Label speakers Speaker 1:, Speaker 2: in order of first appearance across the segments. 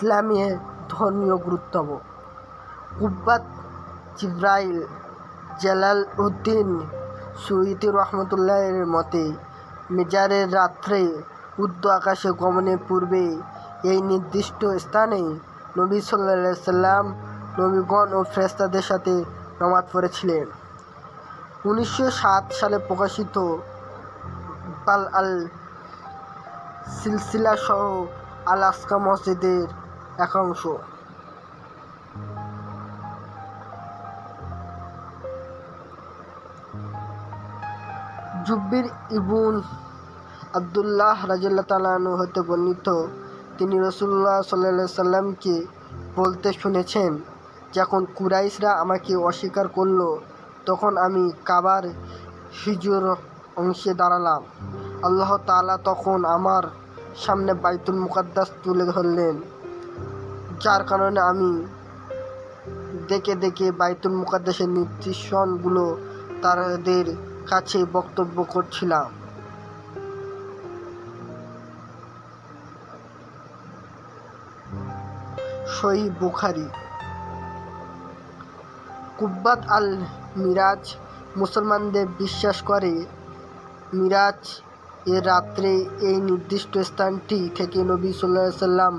Speaker 1: ইসলামে ধর্মীয় গুরুত্ব কুব্বাত জিব্রাইল জালাল উদ্দিন সুইতি রহমতুল্লাহের মতে, মেজারের রাত্রে উর্দু আকাশে গমনের পূর্বে এই নির্দিষ্ট স্থানে নবী সাল্লাহ সাল্লাম নবীগণ ও ফেরেশতাদের সাথে নামাজ পড়েছিলেন। উনিশশো সাত সালে প্রকাশিত পাল আল সিলসিলা সহ আল আসকা মসজিদের একাংশ। জুব্বির ইবুন আবদুল্লাহ রাজিল্লা তালানু হতে বর্ণিত, তিনি রসুল্লাহ সাল্লা সাল্লামকে বলতে শুনেছেন, যখন কুরাইশরা আমাকে অস্বীকার করল, তখন আমি কাবার হিজুর অংশে দাঁড়ালাম। আল্লাহ তাআলা তখন আমার সামনে বাইতুল মুকাদ্দাস তুলে ধরলেন। যার কারণে আমি দেখে দেখে বাইতুল মুকাদ্দাসের নির্দেশনগুলো তাদের কাছে বক্তব্য করছিলাম। সই বুখারি। কুব্বাত আল মিরাজ, মুসলমানদের বিশ্বাস করে মিরাজ এর রাত্রে এই নির্দিষ্ট স্থানটি থেকে নবী সাল্লাহ সাল্লাম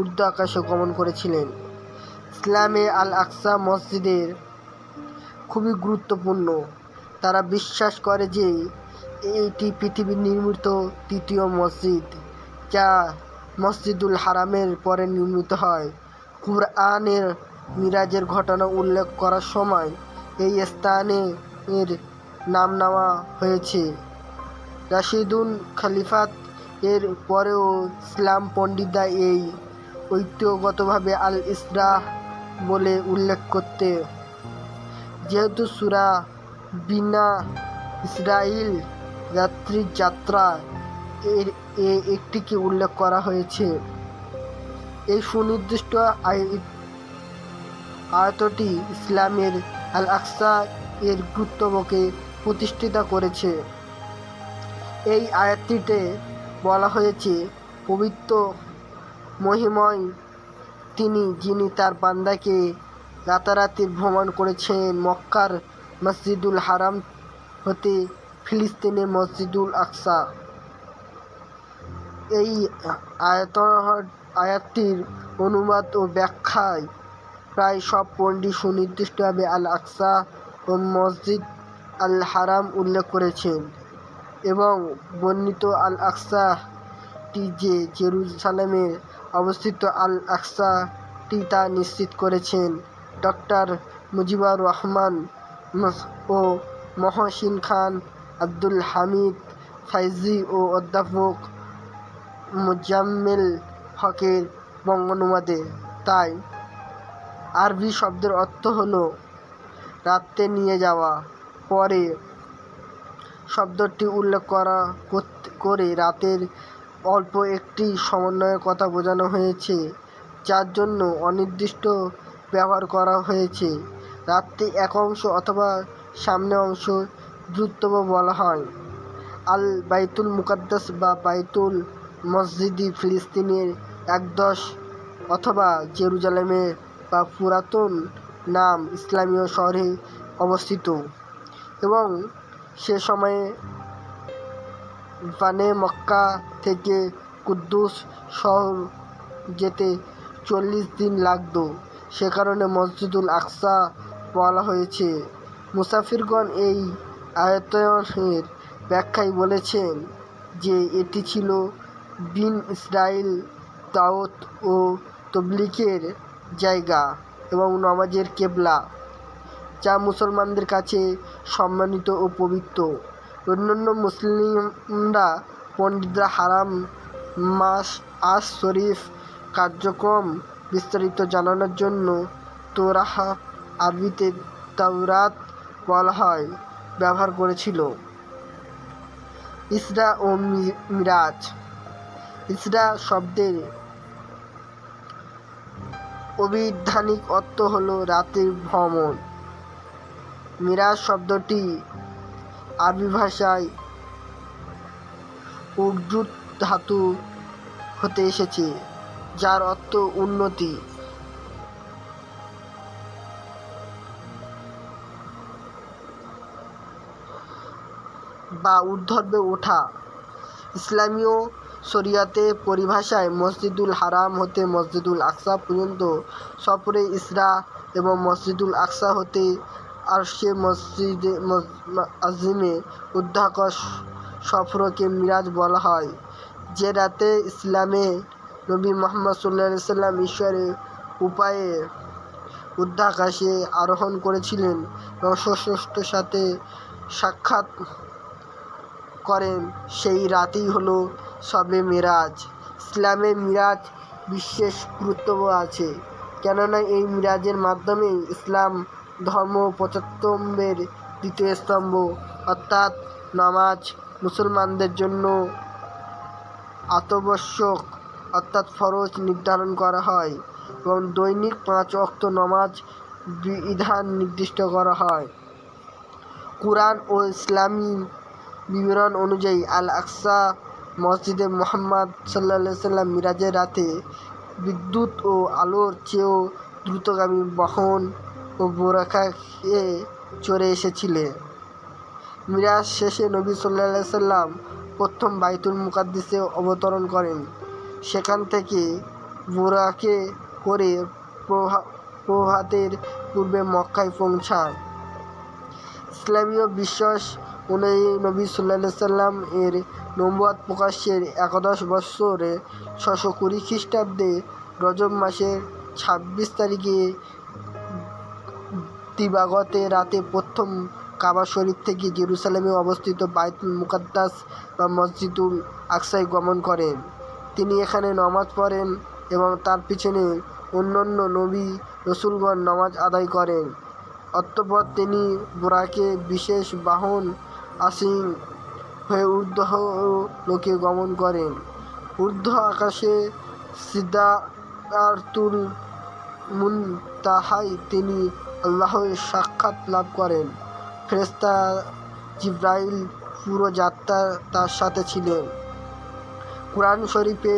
Speaker 1: উর্দু আকাশে গমন করেছিলেন। ইসলামে আল আকসা মসজিদের খুবই গুরুত্বপূর্ণ। তারা বিশ্বাস করে যে এটি পৃথিবীর নির্মিত তৃতীয় মসজিদ, যা মসজিদুল হারামের পরে নির্মিত হয়। কুরআনের মিরাজের ঘটনা উল্লেখ করার সময় এই স্থানে এর নাম নেওয়া হয়েছে। রাশিদুন খালিফাত এর পরেও ইসলাম পণ্ডিতরা এই ঐতিহ্যগতভাবে আল ইসরা বলে উল্লেখ করতে। যেহেতু সুরা বিনা ইসরাইল রাত্রির যাত্রা, এর, এ একটিকে উল্লেখ করা হয়েছে। এই সুনির্দিষ্ট আয়- আয়তটি ইসলামের আল আকসা এর গুরুত্বকে প্রতিষ্ঠিত করেছে। এই আয়াতটিতে বলা হয়েছে, পবিত্র মহিময়। তিনি, যিনি তার বান্দাকে রাতারাতি ভ্রমণ করেছেন মক্কার মসজিদুল হারাম হতে ফিলিস্তিনের মসজিদুল আকসা। এই আয়ত আয়াতটির অনুবাদ ও ব্যাখ্যায় প্রায় সব পণ্ডিত সুনির্দিষ্টভাবে আল আকসা ও মসজিদ আল হারাম উল্লেখ করেছেন এবং বর্ণিত আল আকসাটি যে জেরুজালেমে অবস্থিত আল আকসাটি তা নিশ্চিত করেছেন। ডক্টর মুজিবুর রহমান ও মহসিন খান, আব্দুল হামিদ ফাইজি ও অধ্যাপক মুজাম্মেল হকের বঙ্গানুবাদে। তাই আরবি শব্দের অর্থ হলো, রাত্রে নিয়ে যাওয়া। পরে শব্দটি উল্লেখ করা করে রাতের অল্প একটি সমন্বয়ের কথা বোঝানো হয়েছে, যার জন্য অনির্দিষ্ট ব্যবহার করা হয়েছে। রাত্রি এক অংশ অথবা সামনে অংশ দ্রুতব বলা হয়। আল বাইতুল মুকাদ্দাস বা বাইতুল মসজিদি ফিলিস্তিনের একদশ অথবা জেরুজালেমে বা পুরাতন নাম ইসলামীয় শহরে অবস্থিত এবং সে সময়ে বানে মক্কা থেকে কুদ্দুস শহর যেতে চল্লিশ দিন লাগতো। সে কারণে মসজিদুল আকসা বলা হয়েছে। মুসাফিরগণ এই আয়তনের ব্যাখ্যায় বলেছেন যে এটি ছিল বিন ইসরাইল দাওত ও তবলিকের জায়গা এবং নামাজের কেবলা, যা মুসলমানদের কাছে সম্মানিত ও পবিত্র। অন্যান্য মুসলিমরা পণ্ডিতরা হারাম মাস আস শরীফ কার্যক্রম বিস্তারিত জানানোর জন্য তোরাহা আরবিতে তাওরাত বলা হয়, ব্যবহার করেছিল। ইসরা ও মিরাজ। ইসরা শব্দের অবিধানিক অর্থ হলো রাতের ভ্রমণ। মিরাজ শব্দটি আরবি ভাষায় উর্দু ধাতু হতে এসেছে, যার অর্থ উন্নতি। বা ঊর্ধ্বে ওঠা। ইসলামীয় শরিয়াতে পরিভাষায় মসজিদুল হারাম হতে মসজিদুল আকসা পর্যন্ত সফরে ইসরা এবং মসজিদুল আকসা হতে আরশে মসজিদে আজিমে উদ্ধাকর সফরকে মিরাজ বলা হয়। যে রাতে ইসলামে নবী মোহাম্মদ সাল্লা সাল্লাম ঈশ্বরের উপায়ে উদ্ধাকাশে আরোহণ করেছিলেন এবং ষষ্ঠ সাথে সাক্ষাৎ করেন, সেই রাতেই হলো শবে মিরাজ। ইসলামে মিরাজ বিশেষ গুরুত্ব আছে। কেননা এই মিরাজের মাধ্যমে ইসলাম ধর্ম পঁচাত্তম্বের দ্বিতীয় স্তম্ভ, অর্থাৎ নামাজ মুসলমানদের জন্য আতবশ্যক অর্থাৎ ফরজ নির্ধারণ করা হয় এবং দৈনিক পাঁচ অক্ত নামাজ বিধান নির্দিষ্ট করা হয়। কুরআন ও ইসলামী বিবরণ অনুযায়ী আল আকসা মসজিদে মোহাম্মদ সাল্লা সাল্লাম মিরাজের রাতে বিদ্যুৎ ও আলোর চেয়েও দ্রুতগামী বহন ও বোরাকাকে চড়ে এসেছিলেন মিরাজ শেষে নবী সাল্লা সাল্লাম প্রথম বাইতুল মুকাদ্দিসে অবতরণ করেন। সেখান থেকে বোরাকে করে প্রভা- প্রভাতের পূর্বে মক্কায় পৌঁছান ইসলামীয় বিশ্বাস অনুযায়ী নবী সাল্লা সাল্লাম এর নবুয়াত প্রকাশের একাদশ বৎসরে ছশো কুড়ি খ্রিস্টাব্দে রজব মাসের ছাব্বিশ তারিখে দিবাগতে রাতে প্রথম কাবা শরীফ থেকে জেরুসালেমে অবস্থিত বাইতুল মুকাদ্দাস বা মসজিদুল আকসায় গমন করেন তিনি এখানে নমাজ পড়েন এবং তার পিছনে অন্যান্য নবী রসুলগণ নামাজ আদায় করেন। অতঃপর তিনি বোরাকে বিশেষ বাহন, আসীন হয়ে ঊর্ধ্ব লোকে গমন করেন। ঊর্ধ্ব আকাশে সিদ্ধার্তুল মুনতাহায় তিনি আল্লাহর সাক্ষাৎ লাভ করেন। ফেরেশতা জিব্রাইল পুরো যাত্রা তার সাথে ছিলেন। কোরআন শরীফে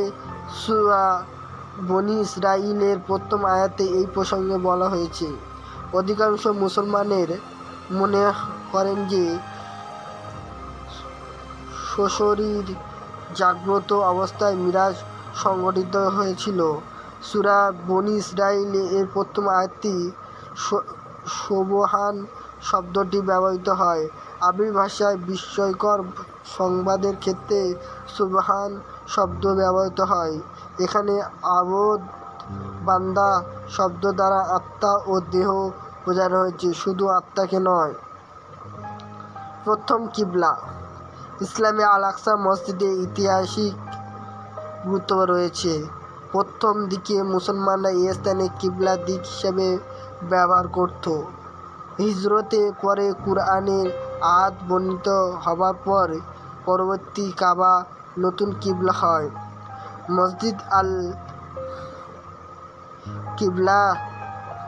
Speaker 1: সূরা বনি ইসরাইলের প্রথম আয়াতে এই প্রসঙ্গে বলা হয়েছে, অধিকাংশ মুসলমানের মনে করেন যে, সশরীর জাগ্রত অবস্থায় মিরাজ সংগঠিত হয়েছিল। সুরা বনি ইসরাইল এর প্রথম আয়াতটি সোবহান শব্দটি ব্যবহৃত হয়। আরবি ভাষায় বিস্ময়কর সংবাদের ক্ষেত্রে সুবহান শব্দ ব্যবহৃত হয়। এখানে আবদ বান্দা শব্দ দ্বারা আত্মা ও দেহ বোঝানো হয়েছে, শুধু আত্মাকে নয়। প্রথম কিবলা। ইসলামে আল আকসা মসজিদে ঐতিহাসিক গুরুত্ব রয়েছে। প্রথম দিকে মুসলমানরা এই স্থানে কিবলা দিক হিসাবে ব্যবহার করত। হিজরতে পরে কুরআনের আয়াত বর্ণিত হবার পর পরবর্তী কাবা নতুন কিবলা হয়। মসজিদ আল কিবলা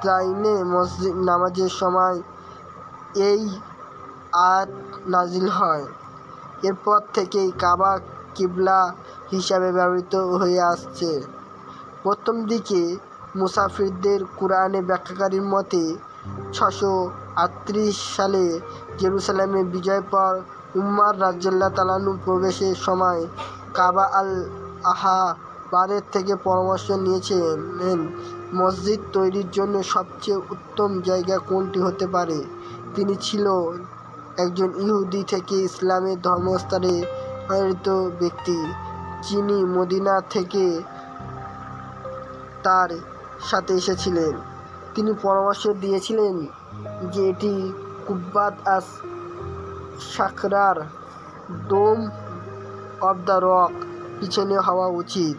Speaker 1: তাইনে মসজিদ নামাজের সময় এই আয়াত নাজিল হয়। এরপর থেকেই কাবা কিবলা হিসাবে ব্যবহৃত হয়ে আসছে। প্রথম দিকে মুসাফিরদের কোরআনে ব্যাখ্যাকারীর মতে, ছশো আটত্রিশ সালে জেরুসালেমে বিজয় পর উম্মার রাজ্জাল্লাহ তালানু প্রবেশের সময় কাবা আল আহা বারের থেকে পরামর্শ নিয়েছিলেন, মসজিদ তৈরির জন্য সবচেয়ে উত্তম জায়গা কোনটি হতে পারে? তিনি ছিল একজন ইহুদি থেকে ইসলামের প্রেরিত ব্যক্তি, যিনি মদিনা থেকে তার সাথে এসেছিলেন। তিনি পরামর্শ দিয়েছিলেন যে এটি কুব্বাত আস সাকরার ডোম অব দ্য রক পিছনে হওয়া উচিত।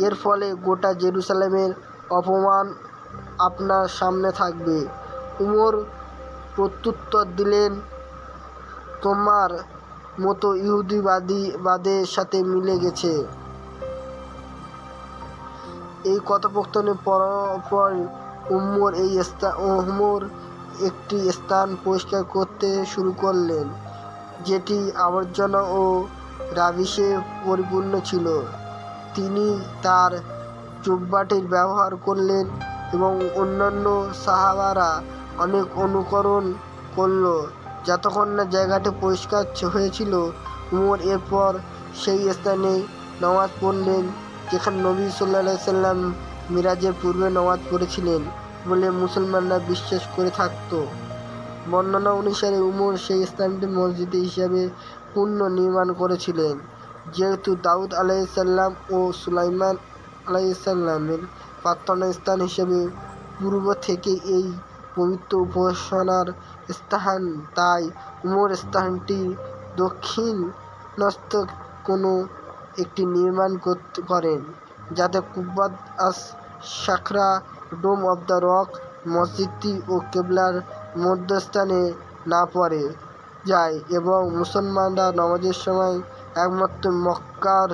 Speaker 1: এর ফলে গোটা জেরুসালেমের অপমান আপনার সামনে থাকবে। উমর প্রত্যুত্তর দিলেন, তোমার মতো ইহুদিবাদী বাদের সাথে মিলে গেছে। এই কথোপকথনের পর উম্মর এই স্থান উমর একটি স্থান পরিষ্কার করতে শুরু করলেন, যেটি আবর্জনা ও রাবিশে পরিপূর্ণ ছিল। তিনি তার চুপবাটির ব্যবহার করলেন এবং অন্যান্য সাহাবারা অনেক অনুকরণ করল। যতক্ষণ না জায়গাটি পরিষ্কার হয়েছিল উমর এরপর সেই স্থানে নামাজ পড়লেন। যেখানে নবী সাল্লা সাল্লাম মিরাজের পূর্বে নামাজ পড়েছিলেন বলে মুসলমানরা বিশ্বাস করে থাকতো। বর্ণনা অনুসারে উমর সেই স্থানটি মসজিদ হিসাবে পুনর্নির্মাণ করেছিলেন। যেহেতু দাউদ আলাইসাল্লাম ও সুলাইমান আলাইসাল্লামের প্রার্থনা স্থান হিসেবে পূর্ব থেকে এই পবিত্র উপাসনার স্থান, তাই উমর স্থানটি দক্ষিণস্থ কোনো একটি নির্মাণ করেন, যাতে Qubbat as Sakhra dome of the rock মসজিদটি ও কেবলার মধ্যস্থানে না পড়ে যায় এবং মুসলমানরা নামাজের সময় একমাত্র মক্কার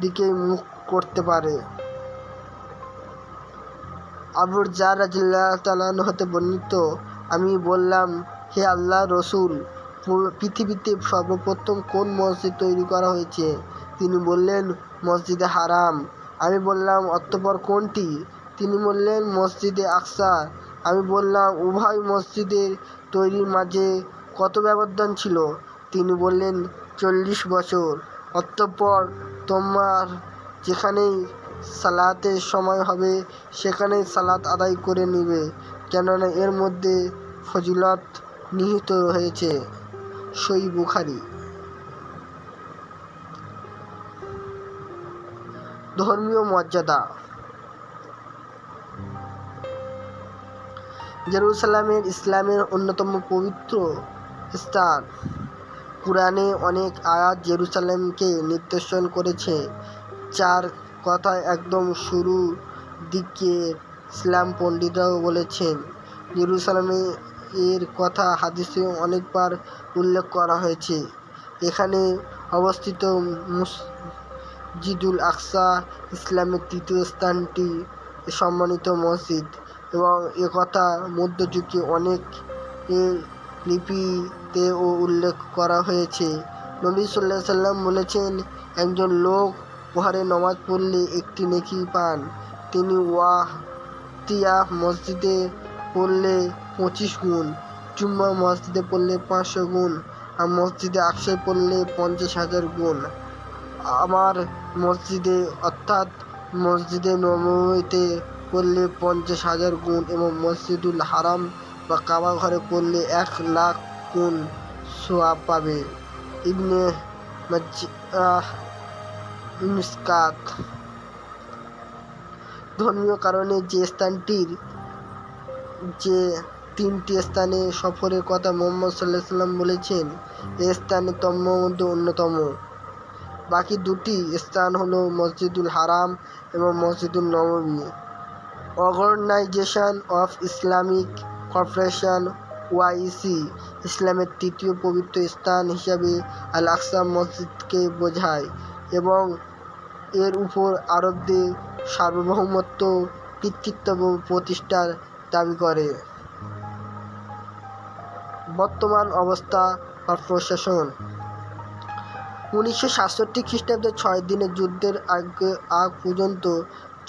Speaker 1: দিকেই মুখ করতে পারে। আবুর যা রাজিল্লাহ তালান হতে বর্ণিত, আমি বললাম, হে আল্লাহ রসুল পৃথিবীতে সর্বপ্রথম কোন মসজিদ তৈরি করা হয়েছে? তিনি বললেন, মসজিদে হারাম। আমি বললাম, অতঃপর কোনটি? তিনি বললেন, মসজিদে আকসা। আমি বললাম, উভয় মসজিদের তৈরির মাঝে কত ব্যবধান ছিল? তিনি বললেন, চল্লিশ বছর। অতঃপর, তোমার যেখানেই সালাতের সময় হবে, সেখানেই সালাত আদায় করে নেবে, কেননা এর মধ্যে ফজিলত নিহিত হয়েছে সই বুখারি। ধর্মীয় মর্যাদা। জেরুসালামের ইসলামের অন্যতম পবিত্র স্থান। কোরআনে অনেক আয়াত জেরুসালেমকে নির্দেশন করেছে। চার কথা একদম শুরু দিকে ইসলাম পণ্ডিতরাও বলেছেন, জেরুসালামে এর কথা হাদিসে অনেকবার উল্লেখ করা হয়েছে। এখানে অবস্থিত মসজিদুল আকসা, ইসলামের তৃতীয় স্থানটি সম্মানিত মসজিদ এবং একথা মধ্যযুগে অনেক লিপিতেও উল্লেখ করা হয়েছে। নবী সাল্লাহ সাল্লাম বলেছেন, একজন লোক ওহারে নমাজ পড়লে একটি নেকি পান। তিনি ওয়াহতিয়া মসজিদে পড়লে পঁচিশ গুণ জুম্মা মসজিদে পড়লে পাঁচশো গুণ, আর মসজিদে আকসায় পড়লে পঞ্চাশ হাজার গুণ। আমার মসজিদে, অর্থাৎ মসজিদে নবমীতে পড়লে পঞ্চাশ হাজার গুণ এবং মসজিদুল হারাম বা কাবা ঘরে পড়লে এক লাখ গুণ সোয়াব পাবে। ইবনে মিসকাত ধর্মীয় কারণে যে স্থানটির যে তিনটি স্থানে সফরের কথা মোহাম্মদ সাল্লাহ সাল্লাম বলেছেন, এ স্থানে তম্ম মধ্যে অন্যতম। বাকি দুটি স্থান হলো মসজিদুল হারাম এবং মসজিদুল নবমী। Organisation of Islamic corporation OIC ইসলামের তৃতীয় পবিত্র স্থান হিসাবে আল আকসা মসজিদকে বোঝায় এবং এর উপর আরবদের সার্বভৌমত্ব কৃতিত্ব প্রতিষ্ঠার দাবি করে। বর্তমান অবস্থা বা প্রশাসন। উনিশশো সাতষট্টি খ্রিস্টাব্দে ছয় দিনের যুদ্ধের আগে, আগ পর্যন্ত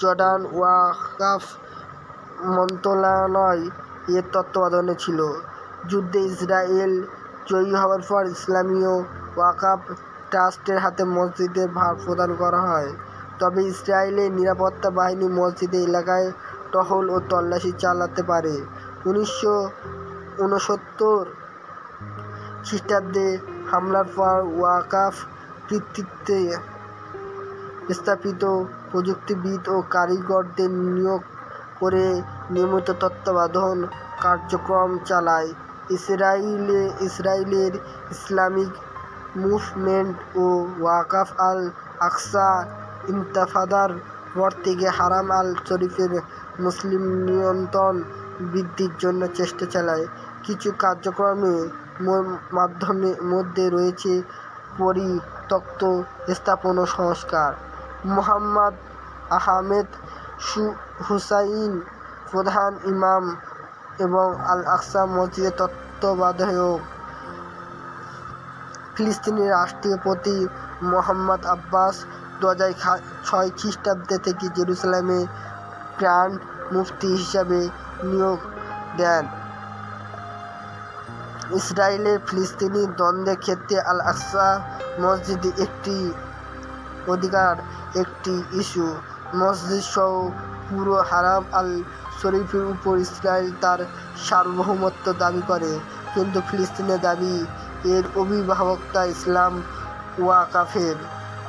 Speaker 1: জর্ডান ওয়াকাফ মন্ত্রণালয় এর তত্ত্বাবধানে ছিল। যুদ্ধে ইসরায়েল জয়ী হওয়ার পর ইসলামীয় ওয়াকাফ ট্রাস্টের হাতে মসজিদের ভার প্রদান করা হয়। তবে ইসরায়েলের নিরাপত্তা বাহিনী মসজিদের এলাকায় টহল ও তল্লাশি চালাতে পারে। উনিশশো ঊনসত্তর খ্রিস্টাব্দে হামলার পর ওয়াকাফ কর্তৃত্বে স্থাপিত প্রযুক্তিবিদ ও কারিগরদের নিয়োগ করে নিয়মিত তত্ত্বাবধান কার্যক্রম চালায়। ইসরায়েলে ইসরায়েলের ইসলামিক মুভমেন্ট ও ওয়াকাফ আল আকসা ইন্তাফাদার পর থেকে হারাম আল শরীফের মুসলিম নিয়ন্ত্রণ বৃদ্ধির জন্য চেষ্টা চালায়। কিছু কার্যক্রমে মাধ্যমে, মধ্যে রয়েছে পরিত্যক্ত স্থাপন ও সংস্কার। মোহাম্মদ আহমেদ সু- হুসাইন প্রধান ইমাম এবং আল আকসা মসজিদের তত্ত্বাবধায়ক ফিলিস্তিনি রাষ্ট্রপতি মোহাম্মদ আব্বাস দু হাজার ছয় খ্রিস্টাব্দে থেকে জেরুসালেমে প্রাণ মুফতি হিসাবে নিয়োগ দেন। ইসরায়েলের ফিলিস্তিনি দ্বন্দ্বের ক্ষেত্রে আল আকসা মসজিদ একটি অধিকার, একটি ইস্যু। মসজিদ সহ পুরো হারাম আল শরীফের উপর ইসরায়েল তার সার্বভৌমত্ব দাবি করে। কিন্তু ফিলিস্তিনের দাবি, এর অভিভাবকতা ইসলাম ওয়াকাফের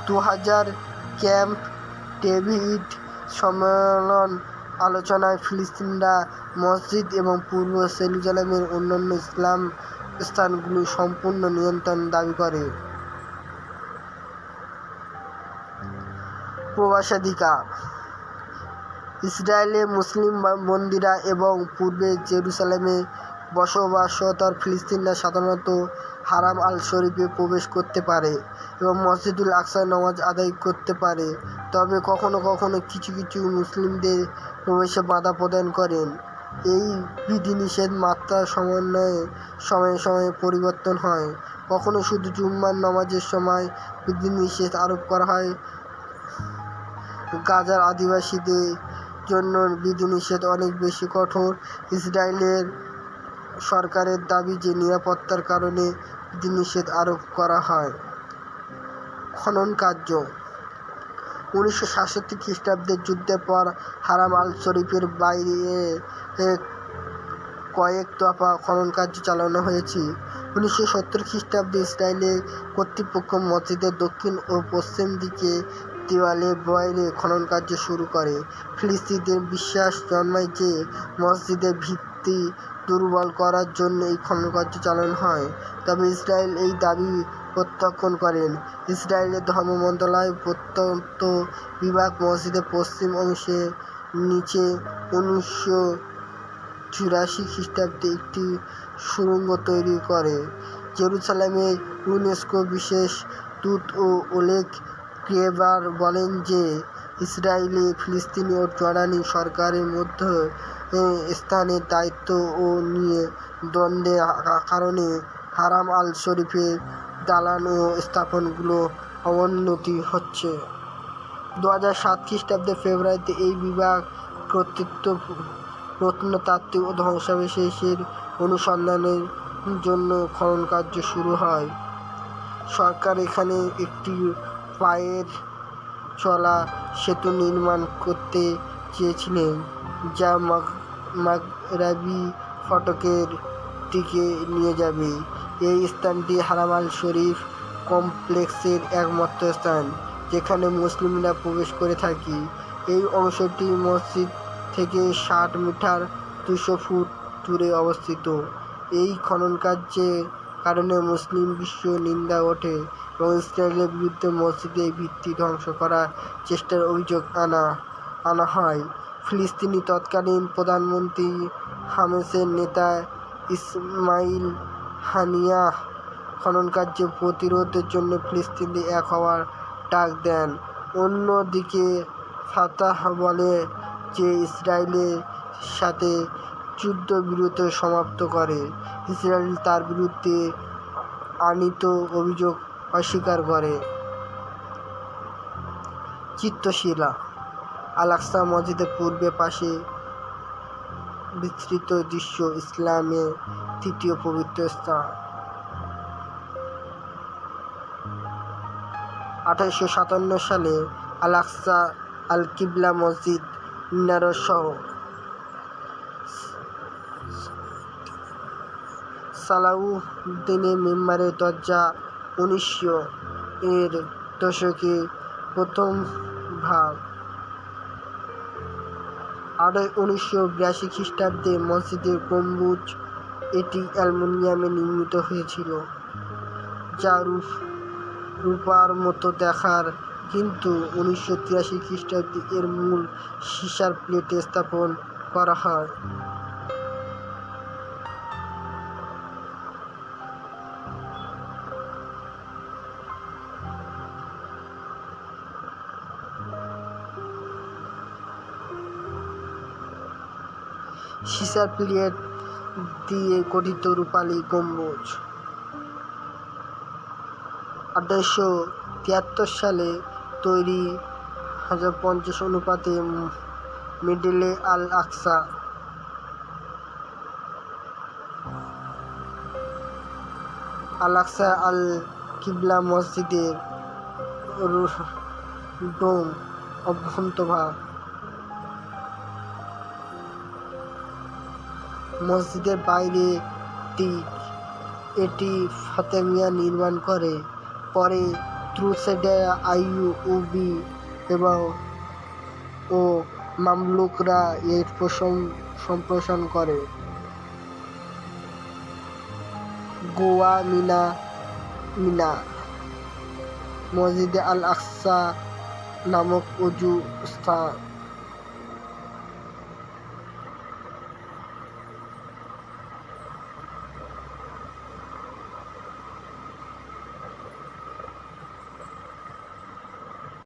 Speaker 1: দু হাজার ক্যাম্প, ডেভিড সম্মেলন আলোচনায় ফিলিস্তিনরা মসজিদ এবং পূর্ব জেরুজালেমের অন্যান্য ইসলাম স্থানগুলি সম্পূর্ণ নিয়ন্ত্রণ দাবি করে। প্রবাসাধিকার ইসরায়েলে মুসলিম বন্দীরা এবং পূর্বে জেরুসালেমে বসবাসরত ফিলিস্তিনিরা সাধারণত হারাম আল শরীফে প্রবেশ করতে পারে এবং মসজিদুল আকসায় নামাজ আদায় করতে পারে। তবে কখনো কখনো কিছু কিছু মুসলিমদের প্রবেশে বাধা প্রদান করেন। এই বিধিনিষেধ মাত্রা সমন্বয়ে সময়ে সময়ে পরিবর্তন হয়। কখনো শুধু জুম্মার নামাজের সময় বিধিনিষেধ আরোপ করা হয় গাজার আদিবাসীদের জন্য বিধিনিষেধ অনেক বেশি কঠোর। ইসরায়েলের সরকারের দাবি যে নিরাপত্তার কারণে বিধিনিষেধ আরোপ করা হয়। খনন কার্য। উনিশশো সাতষট্টি খ্রিস্টাব্দের যুদ্ধের পর হারাম আল শরীফের বাইরে কয়েক দফা খনন কার্য চালানো হয়েছে। উনিশশো সত্তর খ্রিস্টাব্দে ইসরায়েলের কর্তৃপক্ষ মসজিদের দক্ষিণ ও পশ্চিম দিকে দেওয়ালে বাইরে খনন কার্য শুরু করে। ফিলিস্তিনদের বিশ্বাস জন্মায় যে মসজিদের ভিত্তি দুর্বল করার জন্য এই খনন কার্য চালানো হয়। তবে ইসরায়েল এই দাবি প্রত্যাখ্যান করেন। ইসরায়েলের ধর্ম মন্ত্রণালয় প্রত্যন্ত বিভাগ মসজিদের পশ্চিম অংশে নিচে উনিশশো চুরাশি খ্রিস্টাব্দে একটি সুড়ঙ্গ তৈরি করে। জেরুসালেমে ইউনেস্কো বিশেষ দূত ও ওলেগ ক্রেবার বলেন যে, ইসরায়েলি ফিলিস্তিনি ও জর্ডানি সরকারের মধ্যে স্থানের দায়িত্ব ও নিয়ে দ্বন্দ্বের কারণে হারাম আল শরীফের দালান ও স্থাপনগুলো অবনতি হচ্ছে। দু হাজার সাত খ্রিস্টাব্দে ফেব্রুয়ারিতে এই বিভাগ কর্তৃত্ব প্রত্নতাত্ত্বিক ও ধ্বংসাবশেষের অনুসন্ধানের জন্য খনন কার্য শুরু হয়। সরকার এখানে একটি পায়ের চলা সেতু নির্মাণ করতে চেয়েছিলেন, যা মাগ, মাগরাবি ফটকের দিকে নিয়ে যাবে। এই স্থানটি হারামাল শরীফ কমপ্লেক্সের একমাত্র স্থান, যেখানে মুসলিমরা প্রবেশ করে থাকি। এই অংশটি মসজিদ থেকে ষাট মিটার দুশো ফুট দূরে অবস্থিত। এই খনন কার্যের কারণে মুসলিম বিশ্ব নিন্দা ওঠে। এবং ইসরায়েলের বিরুদ্ধে মসজিদের ভিত্তি ধ্বংস করার চেষ্টার অভিযোগ আনা আনা হয়। ফিলিস্তিনি তৎকালীন প্রধানমন্ত্রী হামেসের নেতা ইসমাইল হানিয়াহ খনন কার্য প্রতিরোধের জন্য ফিলিস্তিনি এক হওয়ার ডাক দেন। অন্যদিকে ফাতাহ বলে যে ইসরায়েলের সাথে যুদ্ধবিরতি সমাপ্ত করে, ইসরায়েল তার বিরুদ্ধে আনিত অভিযোগ অস্বীকার করে। চিত্তশিলা আল আকসা মসজিদের পূর্বে পাশে বিস্তৃত দৃশ্য ইসলামের তৃতীয় পবিত্র স্থান। আঠারোশো সাতান্ন সালে আল আকসা আল কিবলা মসজিদ মিনারসহ সহ সালাউদ্দিনের মেম্বারের দরজা উনিশশো এর দশকে প্রথম ভাগ। আড়াই উনিশশো বিরাশি খ্রিস্টাব্দে মসজিদের গম্বুজ, এটি অ্যালুমিনিয়ামে নির্মিত হয়েছিল, যা রূপ, রূপার মতো দেখার, কিন্তু উনিশশো তিরাশি খ্রিস্টাব্দে এর মূল সীসার প্লেটে স্থাপন করা হয়। সীসার প্লেট দিয়ে গঠিত রূপালী গম্বুজ। আঠারোশো তিয়াত্তর সালে তৈরি হাজার পঞ্চাশ অনুপাতে মিডলে আল আকসা। আল আকসা আল কিবলা মসজিদের ডোম অভ্যন্তভাগ মসজিদের বাইরে এটি ফাতেমিয়া নির্মাণ করে। পরে ক্রুসেডার আইইউবি এবং ও মামলুকরা এর সম্প্রসারণ করে। গোয়া মিনা। মিনা মসজিদে আল আকসা নামক উজু স্থান